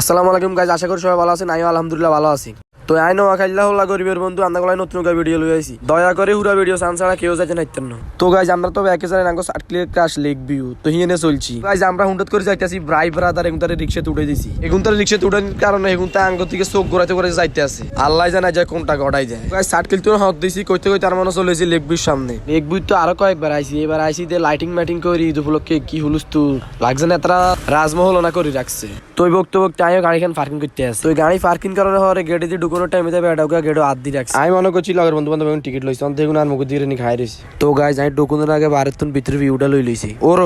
আসসালামু আলাইকুম গাইজ আশা করি সবাই ভালো আছেন। আমিও আলহামদুলিল্লাহ ভালো আছি। তো আই নো হল্লা গরিবের বন্ধু আমরা গলায় নতুন করে ভিডিও লই আইছি। দয়া করে হুরা ভিডিও সান ছাড়া কেউ যাইতে নাইতেন না। তো গাইজ আমরা তো একে জানেন আঙ্গো ষাট ক্লিয়ার ক্রাশ লেক ভিউ তো হিয়েনে চলছি। গাইজ আমরা হুন্ডত করে যাইতেছি ব্রাই ব্রাদার এগুন তারে রিক্সাতে উঠে দিছি। এগুন তারে রিক্সাতে উঠার কারণে এগুন তা আঙ্গ থেকে চোখ ঘোরাতে করে যাইতে আছে। আল্লাহ জানা যায় কোনটা গড়াই যায়। গাইজ ষাট কিল তো হাত দিছি, কইতে কইতে তার মনে চলেছি লেক ভিউর সামনে। লেক ভিউ তো আরও কয়েকবার আইছি, এবার আইছি যে লাইটিং মাইটিং করি ঈদ উপলক্ষে কি হুলুস্তু লাগছে না তারা রাজমহল না করে রাখছে। তো ওই বক্তব্য আমিও গাড়ি খান পার্কিং করতে আসে তো গাড়ি পার্কিং করার পরে গেটে দিয়ে ঢুকানোর টাইমে যাবে এটা ওকে গেটে হাত দিয়ে রাখছে। আমি মনে করছি লগের বন্ধু বান্ধব এখন টিকিট লইছি অন্ত দেখুন আর মুখ দিয়ে নি খাই রয়েছি তো গাই যাই ঢুকুনের আগে বারের তুন ভিতরে ভিউটা লই লইছি। ওর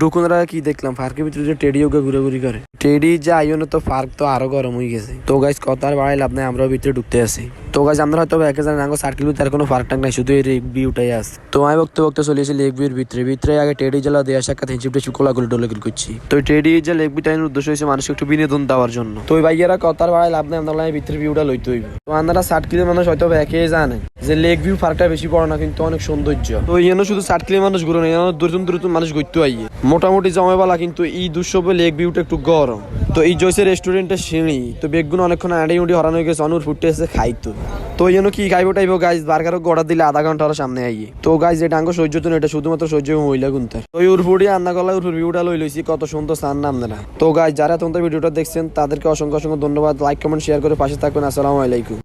ঢুকুনের আগে কি দেখলাম? পার্কের ভিতরে যে টেডি ওকে ঘুরে ঘুরি করে। টেডি যে আইও না তো পার্ক তো আরও গরম হয়ে গেছে। তো গাইজ কত আর বাড়াই লাভ নাই আমরাও ভিতরে ঢুকতে আসি তো গাছ আমরা হয়তো একে জানি না সার্কেল তার কোনো পার্ক টাক নাই শুধু এই লেক ভিউটাই আস। তো আমি বক্ত বক্ত চলে এসেছি লেক ভিউর ভিতরে। ভিতরে আগে টেডি জেলা দেয়া সাক্ষাৎ হিঞ্চিপটে শুকলা গুলো ডলে করছি। তো টেডি যে লেক ভিউ উদ্দেশ্য হয়েছে মানুষকে একটু বিনোদন দেওয়ার জন্য। তো ভাইয়েরা কথার বাড়ায় বাড়াই লাভ নেই আমরা ভিতরে ভিউটা লইতে হইবে। তো আমরা কিলো মানুষ হয়তো একে জানে। যে লেক ভিউ পার্কটা বেশি বড় না কিন্তু অনেক সৌন্দর্য। তো এখানে শুধু ষাট কিলো মানুষ ঘুরে নেই দূরতুন দূরতুন মানুষ ঘুরতে আইয়ে। মোটামুটি জমাবেলা কিন্তু এই দুঃসবে লেক ভিউটা একটু গরম। তো এই জয়সে রেস্টুরেন্টের সিঁড়ি তো বেগুন অনেকক্ষণ আড়ে উড়ি হরানো হয়ে গেছে অনুর ফুটে এসে খাইতো। তো এই জন্য কি খাইবো টাইবো গাইজ বার্গারও গড়া দিলে আধা ঘণ্টা সামনে আইয়ে। তো গাইজ এটা আঙ্গ সহ্য তো না, এটা শুধুমাত্র সহ্য মহিলা গুনতে। তো এই উরফুটি আন্না গলা উরফুর ভিউটা লই লইছি কত সুন্দর সান নাম না তো গাইজ যারা তোমাদের ভিডিওটা দেখছেন তাদেরকে অসংখ্য অসংখ্য ধন্যবাদ। লাইক কমেন্ট শেয়ার করে পাশে থাকবেন আসসালামু আলাইকুম।